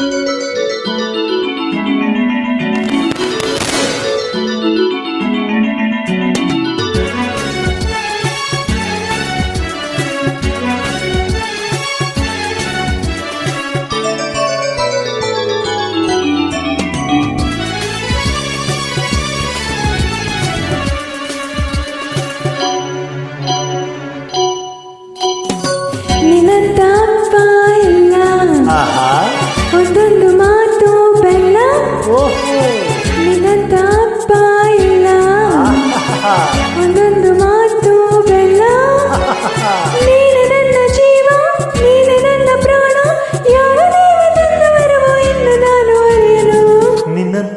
ನಿನ್ನಂತ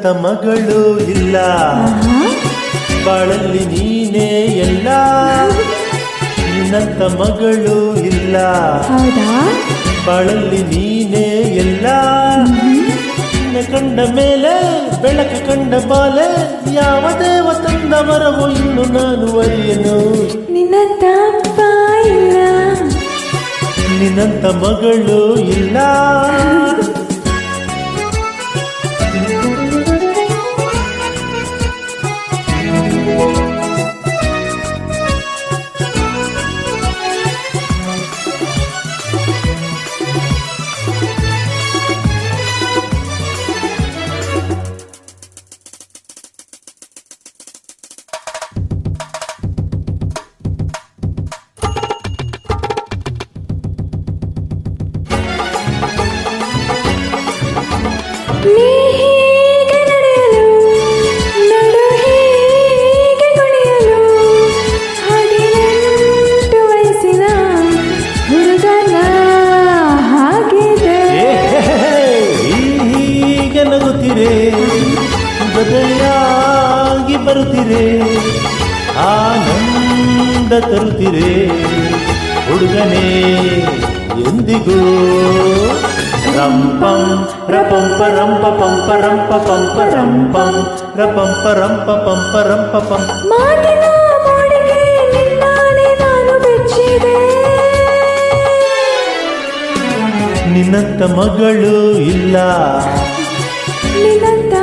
ನಿನ್ನಂತ ಮಗಳು ಇಲ್ಲ. ಬಾಳಲ್ಲಿ ನೀನೇ ಎಲ್ಲ. ನಿನ್ನಂತ ಮಗಳು ಇಲ್ಲ. ಬಾಳಲ್ಲಿ ನೀನೇ ಎಲ್ಲ. ನಿನ್ನ ಕಂಡ ಮೇಲೆ ಬೆಳಕು ಕಂಡ ಬಾಲೆ ಯಾವ ದೇವ ತಂದ ಮರವು ಇನ್ನು ನಾನು ಅರಿಯನು? ನಿನ್ನಂತ ನಿನ್ನಂತ ಮಗಳು ಇಲ್ಲ. Me ಬದಲಿಯಾಗಿ ಬರುತ್ತಿರೆ ಆನಂದ ತರುತ್ತಿರೆ ಹುಡುಗನೆ ಎಂದಿಗೂ ರಂಪಂ ರಪಂ ಪರಂಪ ಪಂಪ ರಂಪ ಪಂಪ ರಂಪಂ ರಂಪ ಪಂಪ ರಂಪ ಪಂ ಮಾತಿನ ಮೋಡಿಗೆ ನಿನ್ನಾನೆ ನಾನು ಬೆಚ್ಚಿದೆ. ನಿನ್ನಂತ ಮಗಳು ಇಲ್ಲ. ನಿನ್ನಂತ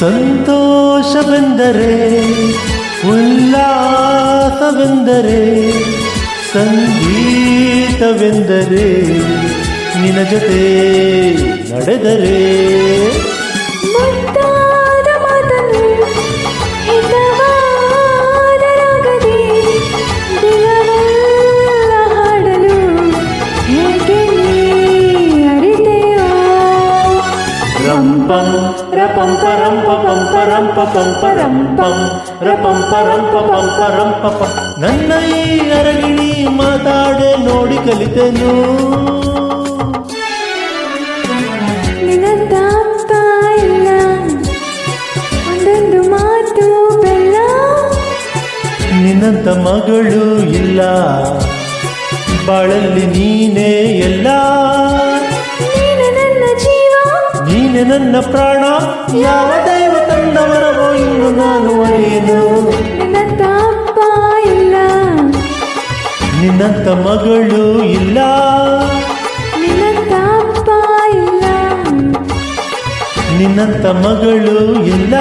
ಸಂತೋಷವೆಂದರೆ ಉಲ್ಲಾಸವೆಂದರೆ ಸಂಗೀತವೆಂದರೆ ನಿನ್ನ ಜೊತೆ ನಡೆದರೆ. ಪಂಪ ಪರಂ ಪಂ ರಪಂ ಪರಂ ಪಂ ಪರಂ ಪಪ ನನ್ನ ಈ ಅರಗಿಣಿ ಮಾತಾಡೆ ನೋಡಿ ಕಲಿತೆನು ಇಲ್ಲ ಒಂದೊಂದು ಮಾತು ಬೆಲ್ಲ ನಿನ್ನಂತ ಮಗಳು ಇಲ್ಲ ಬಾಳಲ್ಲಿ ನೀನೇ ಎಲ್ಲ ನೀನು ನನ್ನ ಜೀವ ನೀನೆ ನನ್ನ ಪ್ರಾಣ ಯಾವ ತಂದವರವೋ ಇನ್ನು ನಾನು ಒಡೆಯದು ನಿನ್ನಂತ ಅಪ್ಪ ಇಲ್ಲ. ನಿನ್ನಂತ ಮಗಳು ಇಲ್ಲ. ನಿನ್ನಂತ ಅಪ್ಪ ಇಲ್ಲ. ನಿನ್ನಂತ ಮಗಳು ಇಲ್ಲ.